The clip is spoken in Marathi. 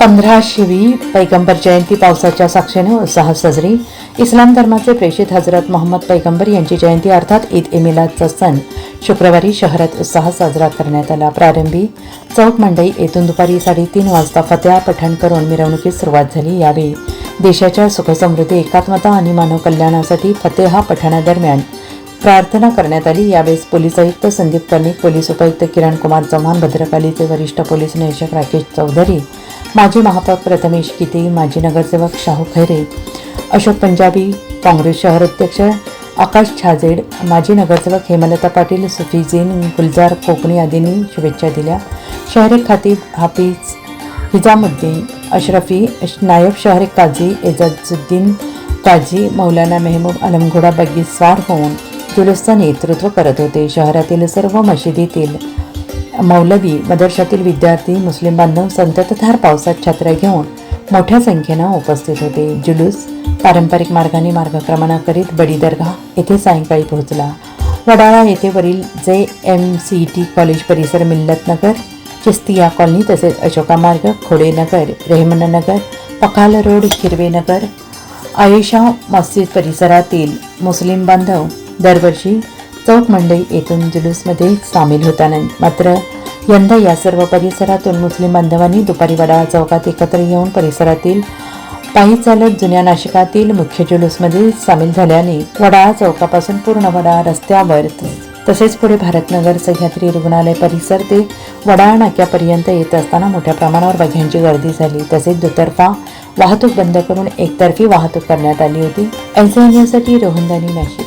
पंधराशेवी पैगंबर जयंती पावसाच्या साक्षीने उत्साहात साजरी. इस्लाम धर्माचे प्रेषित हजरत मोहम्मद पैगंबर यांची जयंती अर्थात ईद ए मिलादचा सण. शुक्रवारी शहरात उत्साहात साजरा करण्यात आला प्रारंभी. चौक मंडई येथून दुपारी साडेतीन वाजता फत्या पठण करून मिरवणुकीस सुरुवात झाली यावेळी. देशाच्या सुखसमृद्धी एकात्मता आणि मानव कल्याणासाठी फतेहा पठणादरम्यान प्रार्थना करण्यात आली. यावेळेस पोलीस आयुक्त संदीप कर्णिक पोलीस उपायुक्त किरण कुमार चव्हाण भद्रकालीचे वरिष्ठ पोलीस निरीक्षक राकेश चौधरी माजी महापौर प्रथमेश किती माजी नगरसेवक शाहू खैरे अशोक पंजाबी काँग्रेस शहर अध्यक्ष आकाश छाजेड माजी नगरसेवक हेमलता पाटील सुफीजीन गुलजार कोकणी आदींनी शुभेच्छा दिल्या. शहरी खातीब हाफिज हिजामुद्दीन अशरफी नायब शहरे काझी एजाजुद्दीन काझी मौलाना मेहबूब अलमघोडा बग्गी स्वार होऊन जुलूसचं नेतृत्व करत होते. शहरातील सर्व मशिदीतील मौलवी मदरशातील विद्यार्थी मुस्लिम बांधव संततधार पावसात छत्र्या घेऊन मोठ्या संख्येनं उपस्थित होते. जुलूस पारंपरिक मार्गाने मार्गक्रमणा करीत बडी दर्गा येथे सायंकाळी पोहोचला. वडाळा येथे वरील जे एम सी टी कॉलेज परिसर मिल्लतनगर चिस्तिया कॉलनी तसेच अशोका मार्ग खोडेनगर रेहमननगर पखाल रोड हिरवेनगर आयुषा मस्जिद परिसरातील मुस्लिम बांधव दरवर्षी चौक मंडई येथून जुलूसमध्ये सामील होताना. मात्र यंदा या सर्व परिसरातून मुस्लिम बांधवांनी दुपारी वडाळ चौकात एकत्र येऊन परिसरातील पायी चालत जुन्या नाशिकातील मुख्य जुलूसमध्ये सामील झाल्याने वडाळा चौकापासून पूर्ण वडाळा रस्त्यावर तसेच पुढे भारतनगर सह्याद्री रुग्णालय परिसर ते वडाळा नाक्यापर्यंत येत असताना मोठ्या प्रमाणावर बघ्यांची गर्दी झाली. तसेच दुतर्फा वाहतूक बंद करून एकतर्फी वाहतूक करण्यात आली होती. एनसीएनसाठी रोहनदानी नाशिक.